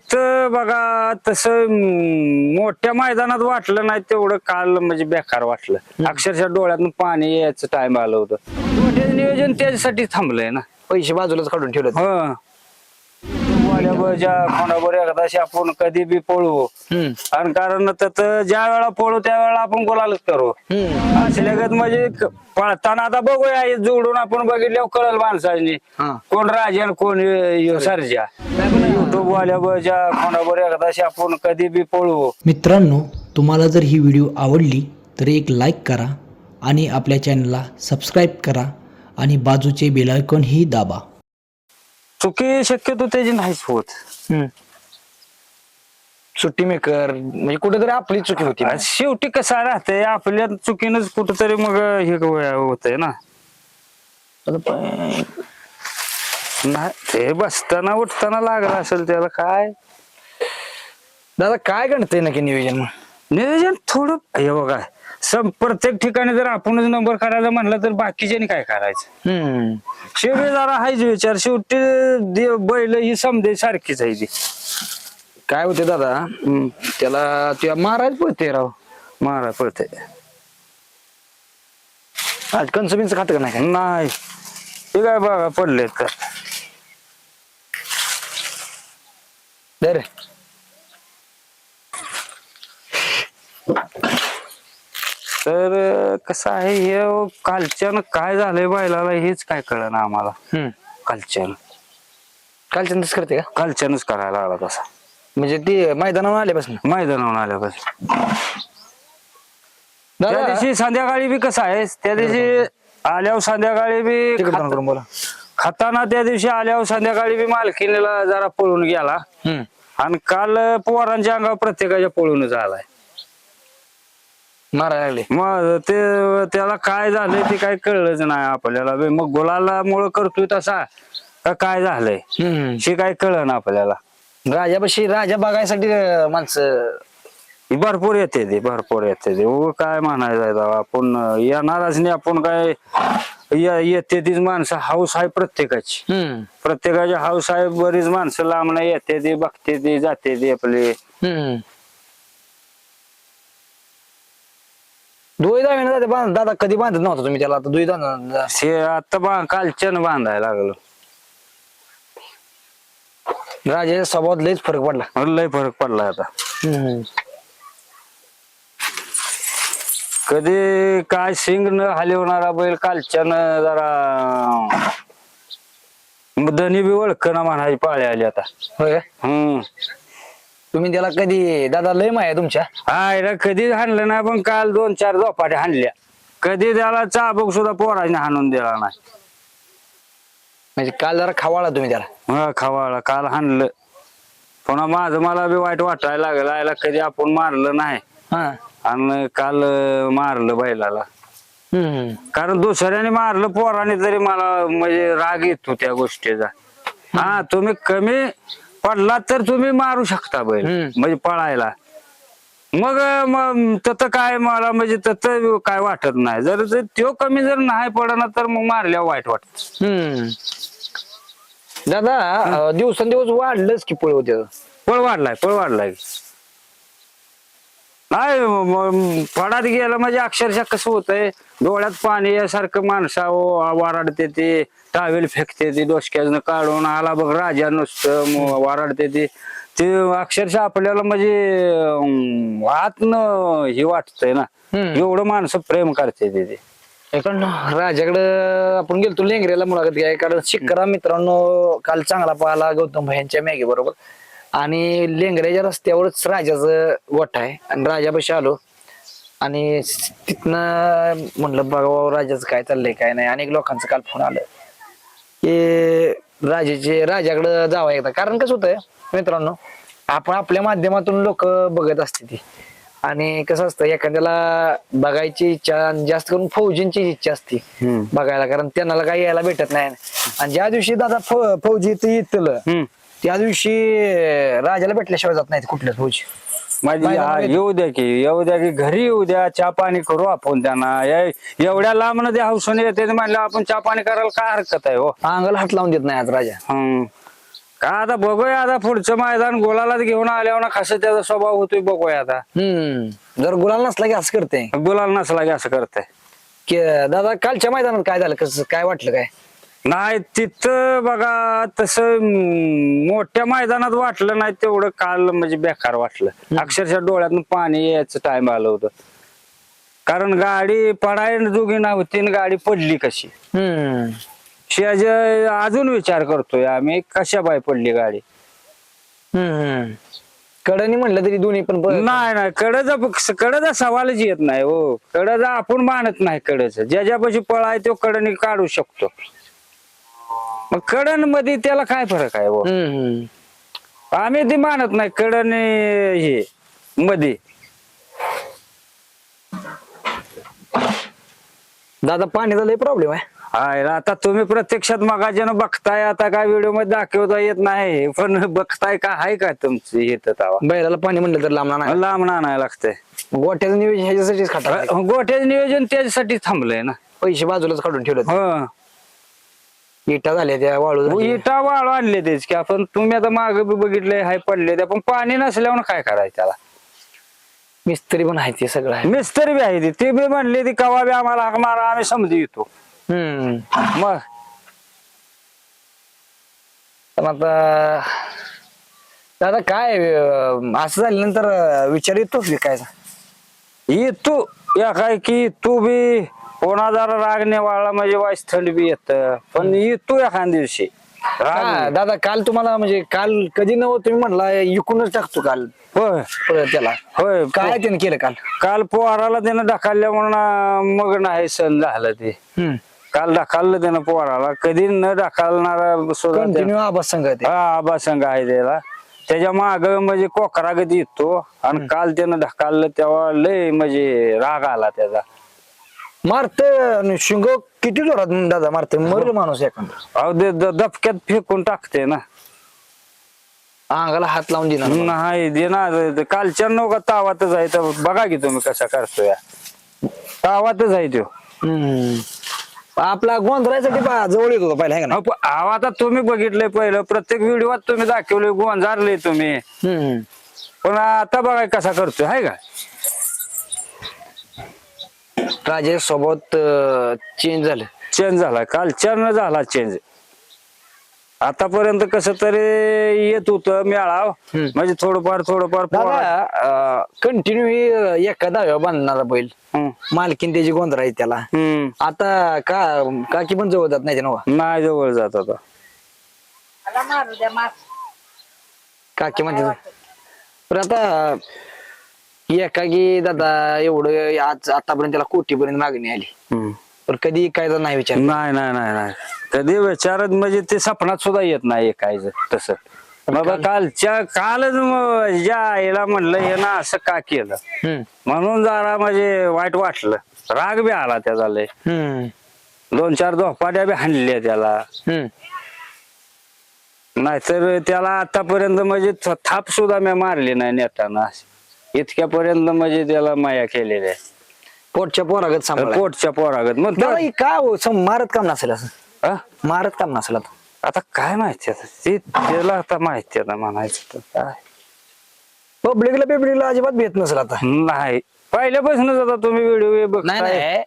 इथं बघा तसं म, मोठ्या मैदानात वाटलं नाही तेवढं काल म्हणजे बेकार वाटलं. अक्षरशः डोळ्यातून पाणी यायचं टाइम आलं होतं. मोठे नियोजन त्याच्यासाठी थांबलंय ना. पैसे बाजूलाच काढून ठेवले एकदाशी आपण कधी बी पळू. हम्म. आणि कारण ज्या वेळा पळू त्या वेळा आपण गोलालच करू. हम्म. असल्यागत म्हणजे क- पळताना आता बघूया हे जोडून आपण बघितल्यावर कळल माणसाने. हा. कोण राजा आणि कोण ह्यो सर्जा. युट्यूब वाल्या बजा कोणाबर एकदाशी आपण कधी बी पळू. मित्रांनो तुम्हाला जर ही व्हिडिओ आवडली तर एक लाईक करा आणि आपल्या चॅनलला सबस्क्राईब करा आणि बाजूचे बेलायकॉनही दाबा. चुकी शक्यतो त्याची नाहीच होत. हम्म. सुट्टी मेकर म्हणजे कुठेतरी आपली चुकी होती आणि शेवटी कसं राहतंय आपल्या चुकीनंच कुठंतरी मग हे होतंय ना. आता प- नाही ते बसताना उठताना लागला असेल त्याला काय? दादा काय गणतंय नक्की नियोजन मग? नियोजन थोडं हे बघा सम प्रत्येक ठिकाणी जर आपणच नंबर करायला म्हणलं तर बाकीच्यानी काय करायचं हम्म. शेवटी जरा हायच विचार शेवटी दे- बैल ही समजे सारखीच आहे ती. काय होते दादा? हम्म. त्याला तुला महाराज पळते राव. मारा पडते आज कन्सुमिन्स खात का नाही? काय नाही. हे काय बघा पडले तर तर कसं आहे हे कालच्यानं काय झालंय बैलाला हेच काय कळलं ना आम्हाला. हम्म. कालच्यानं. कालच्या तसं करते का? कालच्यानंच करायला लागला तसा. म्हणजे ती मैदानावर आल्यापासून? मैदानावर आल्यापासून. त्या दादा दिवशी संध्याकाळी बी कसं आहे त्या दिवशी आल्यावर संध्याकाळी बी तिकडे खात- तोंड करून बोला खाताना त्या दिवशी आल्यावर संध्याकाळी बी मालकीनीला जरा पळून गेला हम्म. आणि काल पोरांच्या अंगावर प्रत्येकाच्या पळूनच आलाय मारायला लागले मग ते त्याला काय झालंय ते काय कळलंच नाही आपल्याला बे. मग गुलाला मुळे करतोय तसा का काय झालंय हम्म. हे काय कळलं ना आपल्याला राजापाशी राजा बघायसाठी अं, माणसं भरपूर येते ते भरपूर येते ते उगाच काय म्हणायचं आहे तेव्हा. आपण येणारच नाही आपण काय ये- येते तीच माणसं हाऊस आहे प्रत्येकाची हम्म. प्रत्येकाची हाऊस आहे बरीच माणसं लांब येते ते बघते ते जाते ते आपले हम्म. दुई दावे दादा बांध दादा कधी बांधत नव्हता तुम्ही त्याला आता दुई दादा आता बा कालच्यानं बांधायला लागलो राजाच्या स्वभावात लयच फरक पडला लय फरक पडला आता हम्म. कधी काय शिंग न हलवणारा बैल कालच्यानं जरा धनी बी ओळखणं म्हणायची पाळी आली आता. होय? का? हम्म. तुम्ही त्याला कधी दादा लय माया तुमच्या? आयला कधी हाणलं नाही पण काल दोन चार झोपाट्या हाणल्या. कधी त्याला चाबूक सुद्धा पोराने हाणून दिला नाही. म्हणजे काल जरा खावाळा तुम्ही त्याला? हा खवाळा. काल हाणलं. पुन्हा माझं मला बी वाईट वाटायला लागलं. आयला कधी आपण मारलं नाही. हा. आणि काल अं, मारलं बैलाला. हम्म. कारण दुसऱ्याने मारलं पोराने तरी मला म्हणजे राग येतो त्या गोष्टीचा. हा तुम्ही कमी पडला तर तुम्ही मारू शकता बैल हम्म. म्हणजे पळायला. मग तत काय मला म्हणजे तत काय वाटत नाही. जर जर त्यो कमी जर नाही पडना तर मग मारल्यावर वाईट वाटत. हम्म. दादा अं, दिवसेंदिवस वाढलंच की पळ होते पळ वाढलाय पळ वाढलाय. नाही फडात गेलं म्हणजे अक्षरशः कसं होतंय? डोळ्यात पाणी यासारखं माणसा वाराडते ते टावेल फेकते ते डोसक्यानं काढून आला बघ राजा नुसतं वाराडते ते. ते अक्षरशः आपल्याला म्हणजे आतनं हे वाटतंय ना. एवढं माणसं प्रेम करते ते ते. कारण राजाकडं आपण गेलतो लेंगऱ्याला मुलाखत घ्याय कारण शिकरा मित्रांनो काल चांगला पाहिला गौतम भाईंच्या मॅगी बरोबर. आणि लेंगऱ्याच्या रस्त्यावरच राजाचं गोठा आहे. आणि राजापाशी आलो. आणि तिथनं म्हणलं बघा राजाचं काय चाललंय काय नाही. अनेक लोकांचं काल फोन आलं. की राजाचे राजाकडं जावं एकदा. कारण कसं होतंय मित्रांनो आपण आपल्या माध्यमातून लोक बघत असते ती. आणि कसं असतं एखाद्याला बघायची इच्छा आणि जास्त करून फौजींची इच्छा असते. बघायला. कारण त्यांना काही यायला भेटत नाही. आणि ज्या दिवशी दादा फौजी ते येतलं. त्या दिवशी राजाला भेटल्याशिवाय जात नाहीत कुठल्याच फौजी माझी हा, येऊ द्या की येऊ द्या की घरी येऊ द्या चहा पाणी करू आपण त्यांना. एवढ्या लांब न हौसून येते म्हणलं आपण चहा पाणी करायला काय हरकत आहे हो? अंगाला हात लावून देत नाही आज राजा. हम्म. का आता बघूया आता पुढचं मैदान गोलाला घेऊन आल्यावर ना कसं त्याचा स्वभाव होतोय बघूया आता. हम्म. जर गुलाल नसला की असं करते. गुलाल नसला की असं करतंय की दादा कालच्या मैदानात काय झालं? कसं काय वाटलं काय? नाही तिथं बघा तसं मोठ्या मैदानात वाटलं नाही तेवढं काल म्हणजे बेकार वाटलं. अक्षरशः डोळ्यातून पाणी यायचं टाइम आलं होतं. कारण गाडी पडायला जोगी नव्हती आणि गाडी पडली कशी? हम्म. शेज अजून विचार करतोय आम्ही कशा बाय पडली गाडी? हम्म. कडनी म्हणलं तरी दोन्ही पण ब- नाही. नाही कडचा कडचा सवालच येत नाही हो. कडचा आपण मानत नाही कडच ज्याच्यापाशी पळाय तो कडनी काढू शकतो. मग कडनमध्ये त्याला काय फरक आहे हो हम्म आम्ही ते मानत नाही कडन हे मध्ये दादा पाण्याचा लय प्रॉब्लेम आहे. हाय आता तुम्ही प्रत्यक्षात मगाच्यानं बघताय आता काय व्हिडिओमध्ये दाखवता येत नाही पण बघताय का आहे का तुमचं येत तावा? बैलाला पाणी म्हणलं तर लांब नाही लांब आणायला लागतंय. गोट्याचं नियोजन ह्याच्यासाठीच खाटा गोठ्याचं नियोजन त्याच्यासाठी थांबलंय ना. पैसे बाजूलाच काढून ठेवले हो. इटा झाल्या त्या वाळू. इटा वाळू आणले तेच की आपण तुम्ही आता माग बघितले हाय पडले ते पण पाणी नसल्यावर काय करायचं त्याला? मिस्त्री पण आहे ते सगळं आहे. मिस्त्री बी आहे ती ती बी म्हणली ती कवा बी आम्हाला हाक मारा आम्ही समजी येतो. हम्म. मग? पण आता दादा काय अं, असं झाल्यानंतर अं, विचार येतो विकायचा ये तू या काय की तू बी कोणा जरा राग वाळला म्हणजे वाईस थंड बी येत. पण ये तू एखाद दिवशी. हा, दादा काल तुम्हाला म्हणजे काल कधी नव तुम्ही म्हणला इकूनच टाकतो काल. होय. परत त्याला. होय. काय त्याने केलं काल? काल पोहाराला त्यानं ढकलल्या म्हणून मग नाही सण झालं ते. हम्म. काल ढकललं त्यानं पोहाराला. कधी न ढकलणारा सुद्धा कंटिन्यू सांगत हा आबा संघ आहे त्याला. त्याच्या माग म्हणजे कोकरागत येतो. आणि काल त्यानं ढकललं तेव्हा लय म्हणजे राग आला त्याचा. मारत शिंग किती जोरात दादा मारते मरल माणूस एखादा. अहो ते द- दबक्यात फेकून टाकते ना. अंगाला हात लावून देणार नाही. दे ना ते कालच्या नौका तावातच आहे. तर बघा की तुम्ही कसा करतोय. तावातच आहे तो हम्म. आपला गोंधळायसाठी पहा, जवळ येत होता पहिला का अहो, प- अहो, आता तुम्ही बघितलंय पहिलं. प्रत्येक व्हिडिओत तुम्ही दाखवले गोंजारले तुम्ही. नाही पण आता बघा कसा करतोय हाय का? राजेश सोबत चेंज झालं. चेंज झाला. कालच्यानं झाला चेंज आतापर्यंत कस तरी येत होत मेळाव हम्म. म्हणजे थोडंफार थोडंफार कंटिन्यू एका दाव्या बांधणारा बैल. मालकीन त्याची गोंधळ आहे त्याला. आता का काकी पण जवळ जात नाही नाही जवळ जात आता. काकी म्हणते पण आता एकाकी दादा एवढं आज आतापर्यंत त्याला कोटीपर्यंत मागणी आली. हम्म. पण कधी काय तर नाही विचार नाही नाही नाही नाही. कधी विचारत म्हणजे ते सपनात सुद्धा येत नाही काय तस. बाबा कालच्या कालच ज्या आईला म्हणलं हे ना असं का केलं? हम्म. म्हणून जरा म्हणजे वाईट वाटलं. राग बी आला त्याचा लय. हम्म. दोन चार धोपाट्या बी हाणल्या त्याला. हम्म. नाहीतर त्याला आतापर्यंत म्हणजे थ- थाप सुद्धा मी मारली नाही नेताना इतक्यापर्यंत म्हणजे त्याला माया केलेल्या. पोटच्या पोरागत सांभाळ पोटच्या पोरागत. मग हे का हो, सम- मारत काम नसेल असं? हा? मारत काम नसेल आता. आता काय माहिती आता? ते त्याला आता माहिती आता म्हणायचं तर काय. पब्लिकला पेब्लिकला अजिबात भेट नसेल आता. नाही. पहिल्यापासूनच आता तुम्ही व्हिडिओ नाही बघताय. नाही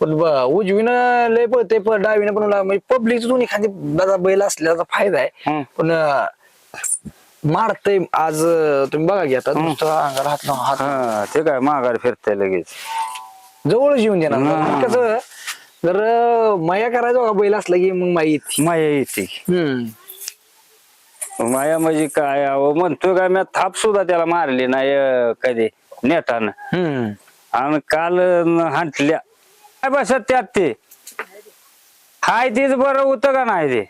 पण ब- उजवीनं लय पळते प- डावीनं पण म्हणजे पब्लिक दोन्ही खाली दादा बैल असल्याचा फायदा आहे. हम्म. पण अं, मारतय. आज अं, तुम्ही बघा की नुसतं अंगाला हात हात हा ते काय माघार फिरते लगेच. जवळच येऊन देणार हा. कसं जर अं, माया करायचं बघा बैल असला की मग माई येते. माया येते. हम्म. माया म्हणजे काय अहो म्हणतोय काय मी थाप सुद्धा त्याला मारली नाही अं, कधी नेटानं. हम्म. आणि काल हांटल्या. काय बसत त्यात ते? हाय तेच बरं होतं का नाही ते?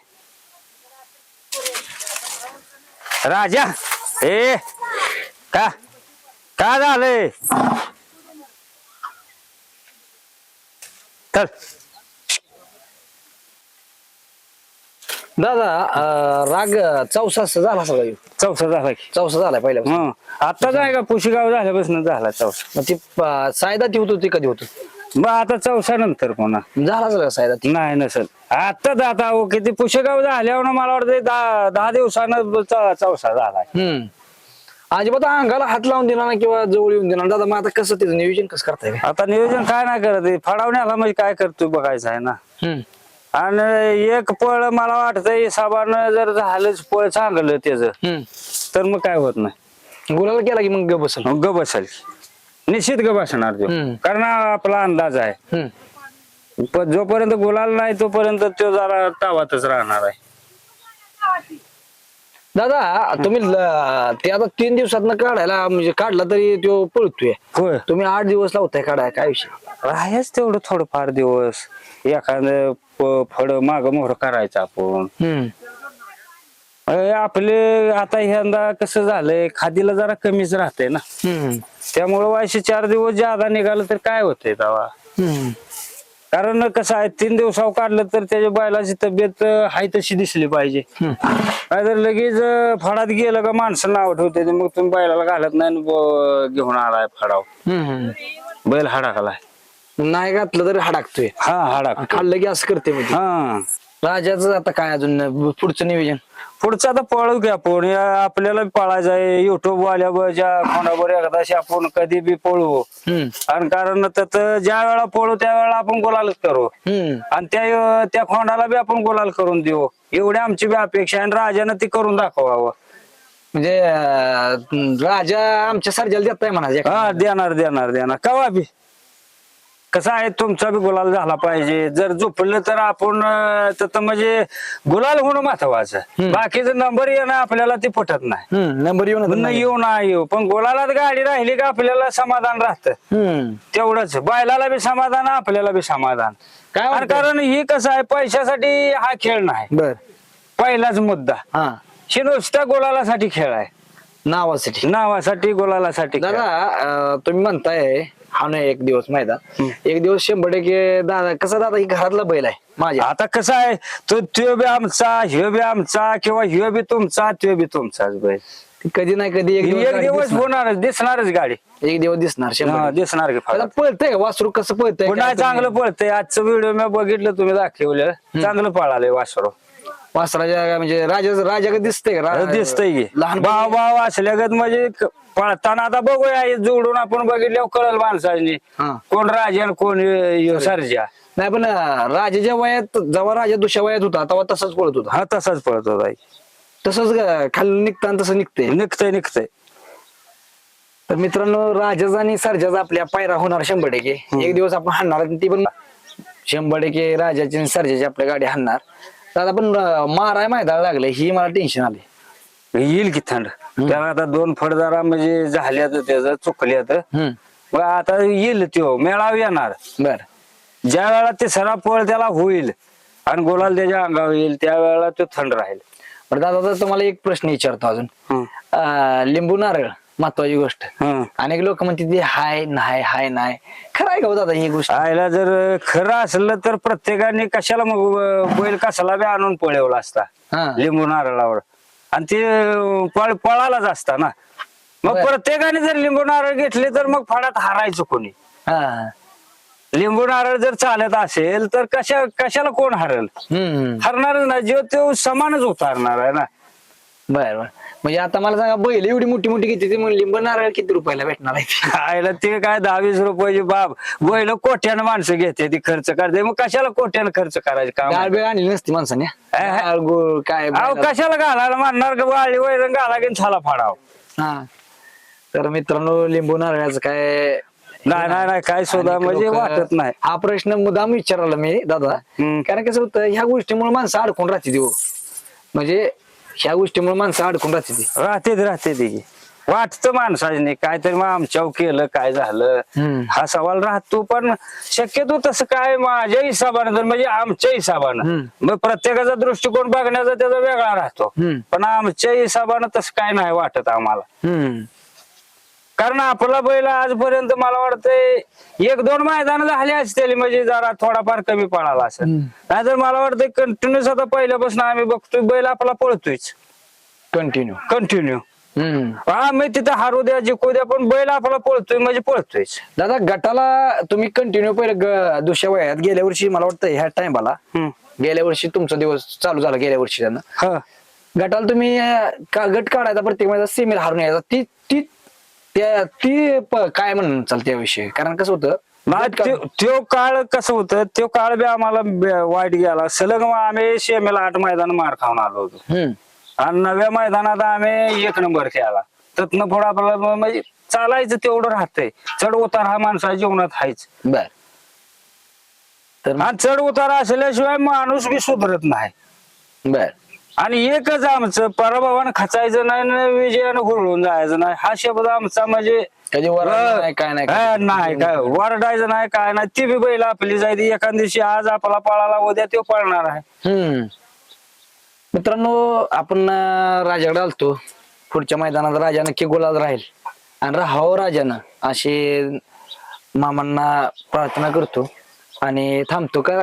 राजा ए का का झालंय? चल. दादा अं, राग चौसा झाला सगळा ह्यो. चौसा झाला की. चौसा झालाय पहिल्या हं. आता काय का पुशीगाव झाल्यापासून झाला चौसा? मग ती सायदा ती होत होती कधी होत? मग आता चौसा नंतर पुन्हा. झालाच कसा आहे आता? नाही नसल. आता आता अहो किती पुशेगाव झाल्यावर मला वाटतं दहा दहा दिवसानं च- चौसा झालाय. हम्म. अजिबात अंगाला हात लावून दिला ना किंवा जवळ येऊन दिला ना. दादा मग आता कसं त्याचं नियोजन कसं करताय? आता नियोजन काय नाही करत. फडावण्याला म्हणजे काय करतोय बघायचं आहे ना. हम्म. आणि एक पळ मला वाटतं हिसाबानं जर झालंच पळ चांगलं त्याचं हम्म. तर मग काय होत नाही. गुलाला केला की मग ग बसल. मग ग बसेल. निश्चित ग बसणार तो. हम्म. कारण आपला अंदाज आहे. हम्म. पण जोपर्यंत गुलाल नाही तोपर्यंत तो जरा तावातच राहणार आहे. दादा तुम्ही ल- ते आता तीन दिवसात काढायला म्हणजे काढला तरी तो पळतोय. होय. तुम्ही आठ दिवस लावताय काढाय काय विषय? आहेच तेवढं थोडंफार दिवस. एखादं प- फळ माग मोहर करायचं आपण. हम्म. आपले आता यंदा कसं झालंय खादीला जरा कमीच राहते ना. हम्म. त्यामुळे वायशे चार दिवस ज्यादा निघालं तर काय होतंय तेव्हा हम्म. कारण कसं आहे तीन दिवसावर काढलं तर त्याच्या बैलाची तब्येत अं, हाय तशी दिसली पाहिजे. नाहीतर लगेच अं, फडात गेलं का माणसं नाव ठेवते मग तुम्ही बैलाला घालत नाही आणि ब- घेऊन आलाय फडाव. हम्म. बैल हाडाकलाय. नाही घातलं तरी हाडाकतोय. हा हाडाक खाल्लं की असं करते म्हणजे. हा. राजाचं आता काय अजून पुढचं नियोजन पुढचं आता पळू की आपण. या आपल्याला पाळायचं आहे. युट्यूब वाल्याच्या फोनावर एकदाशी आपण कधी बी पळू. हम्म. आणि कारण त्यात ज्या वेळा पळू त्या वेळा आपण गोलालच करू. हम्म. आणि त्या त्या खोंडाला बी आपण गोलाल करून देऊ. एवढी आमची बी अपेक्षा आहे आणि राजानं ती करून दाखवावं. म्हणजे अं, राजा आमच्या सर्जाला देताय म्हणा हा देणार देणार देणार. कवा बी. कसं आहे तुमचा बी गुलाल झाला पाहिजे. जर झोपलं तर आपण अं, तर म्हणजे गुलाल होणं महत्वाचं. बाकीचं नंबर येणं आपल्याला ते पटत नाही. नंबर येऊन येऊ ना येऊ. पण गुलालात गाडी राहिली का आपल्याला समाधान राहतं. तेवढंच. बैलाला बी समाधान आपल्याला बी समाधान. काय आणि? कारण ही कसं आहे पैशासाठी हा खेळ नाही. बर. पहिलाच मुद्दा. हा. ही गुलालासाठी खेळ आहे. नावासाठी. नावासाठी गुलालासाठी खेळ. दादा अं, तुम्ही म्हणताय हा नाही एक दिवस माहिती एक दिवस शंभर टक्के दादा कसं दादा ही घरातला बैल आहे माझ्या. आता कसं आहे तो त्यो बी आमचा ह्यो बी आमचा किंवा ह्यो बी तुमचा त्यो बी तुमचाच बैल. कधी नाही कधी एक दिवस एक गाडी दिवस दिसणार. होणारच दिसणारच गाडी. एक दिवस दिसणार शंभर टक्के. दिसणार की त्याला. पळतंय का वासरू? कसं पळतंय? पुन्हा काय चांगलं पळतंय. आजचं व्हिडिओ मी बघितलं तुम्ही दाखवलं. चांगलं पळालंय वासरो. वासराच्या म्हणजे राजा राजा दिसतंय का? रा- दिसतंय की. लहान भाव भाव असल्यागत म्हणजे क- पळताना आता बघूया हे जोडून आपण बघितल्यावर कळल माणसाने. हा. कोण राजा आणि कोण ह्यो सर्जा. नाही पण अं, राजाच्या वयात जेव्हा राजा दुसऱ्या वयात होता तेव्हा तसंच पळत होता. हा तसाच पळत होता तसंच अं, खाली निघताना तसं निघते निघतंय निघतंय. तर मित्रांनो राजाचा आणि सर्जाचा आपल्या पायरा होणार शंभर टक्के. एक दिवस आपण हाणणार आणि ती पण शंभर टक्के राजाची आणि सर्जाची आपल्या गाडी हाणणार. तर आपण अं, माराय मैदान लागले ही मला टेन्शन आले येईल की थंड? त्याला आता दोन फडदारा म्हणजे झाल्यात त्याचं चुकल्यात. मग आता येईल त्यो मेळाव येणार. बर. ज्या वेळा ते सरा पळ त्याला होईल आणि गोलाल त्याच्या अंगावर येईल त्या वेळेला तो थंड राहील. बरं दादा तर तुम्हाला एक प्रश्न विचारतो अजून. हं, अं, लिंबू नारळ महत्वाची गोष्ट. हं. अनेक लोक म्हणते ते हाय नाही हाय नाही. खरं आहे का हो दादा ही गोष्ट? आयला जर खरं असलं तर प्रत्येकाने कशाला मग अं, बैल कशाला बी आणून पळवला असता. हा. लिंबू नारळावर. आणि ते पळ पळालाच असता ना मग. प्रत्येकाने जर लिंबू नारळ घेतले तर मग फडात हारायचं कोणी? हा. लिंबू नारळ जर चालत असेल तर कशा कशाला कोण हरल? हम्म हरणारच ना जो तो समानच उतारणार आहे ना. बर बर. म्हणजे आता मला सांगा बैल एवढी मोठी मोठी किती ती म्हणली लिंब नारळ किती रुपयाला भेटणार आहे? आयला ते काय दहावीस रुपयाची बाब. बैल कोट्यानं माणसं घेते ती खर्च करते. मग कशाला कोट्यानं खर्च करायचं काम बिळ आणली नसती माणसाने. गुळ काय अहो बैलाला. कशाला घालायला म्हणणार का वाळी वैरण घाला की छाला फाडाव. हा. तर मित्रांनो लिंबू नारळाचं काय नाही नाही नाही काय अनेक म्हणजे लोकं- वाटत नाही. हा प्रश्न मुद्दाम विचारला मी दादा. हम्म. कारण कसं होतं ह्या गोष्टीमुळे माणसं अडकून राहते हो. म्हणजे ह्या गोष्टीमुळे माणसं अडकून राहते ती. राहते ते राहते ती. वाटतं माणसाने काहीतरी मग आमच्यावर केलं काय झालं? हम्म. हा सवाल राहतो पण शक्यतो तसं काय माझ्या हिसाबानं तर म्हणजे आमच्या हिसाबानं हम्म. मग प्रत्येकाचा दृष्टिकोन बघण्याचा त्याचा वेगळा राहतो. हम्म. पण आमच्या हिसाबानं तसं काय नाही वाटत आम्हाला. हम्म. कारण आपला बैल आजपर्यंत मला वाटतंय एक दोन मैदान झाली असतील म्हणजे जरा थोडाफार कमी पडाला असेल. हम्म. नाहीतर मला वाटतंय कंटिन्युअस आता पहिल्यापासून आम्ही बघतोय बैल आपला पळतोयच. कंटिन्यू कंटिन्यू आम्ही तिथं हारू द्या जिंकू द्या पण बैल आपला पळतोय म्हणजे पळतोय दादा गटाला तुम्ही कंटिन्यू पहिले दुसऱ्या वयात गेल्या वर्षी मला वाटतं ह्या टाइमाला गेल्या वर्षी तुमचा दिवस चालू झाला गेल्या वर्षी त्यांना. गटाला तुम्ही का- गट काढायचा प्रत्येक वेळेला सेमीला हारून यायचा. ती ती त्या ती प- काय म्हणून चाल त्याविषयी? कारण कसं होतं नाही त्यो- त्यो काळ कसं होतं त्यो काळ बी आम्हाला बे- वाईट गेला. सलग मग आम्ही शेमेला आठ मैदान मार खाऊन आलो होतो. हम्म. आणि नव्या मैदानात आम्ही एक नंबर खेळला तिथनं पुढं आपल्याला म- म्हणजे चालायचं तेवढं राहतंय. चढ उतार हा माणसाच्या जीवनात हायच. बर. तर आणि चढ उतार असल्याशिवाय माणूस बी सुधरत नाही. बर. आणि एकच आमचं पराभवानं खचायचं नाही ना विजयानं हुरळून जायचं नाही. हा शब्द आमचा म्हणजे कधी नाही, काय नाही. हा, नाही काय वरडायचं नाही काय नाही. ती बी बैल आपली जायची. एका दिवशी आज आपला पळाला उद्या तो पळणार आहे. हम्म. मित्रांनो आपण अं, राजाकडे आलतो. पुढच्या मैदानात राजा नक्की गोलात राहील. आणि राहावं राजानं अशी मामांना प्रार्थना करतो. आणि थांबतो का?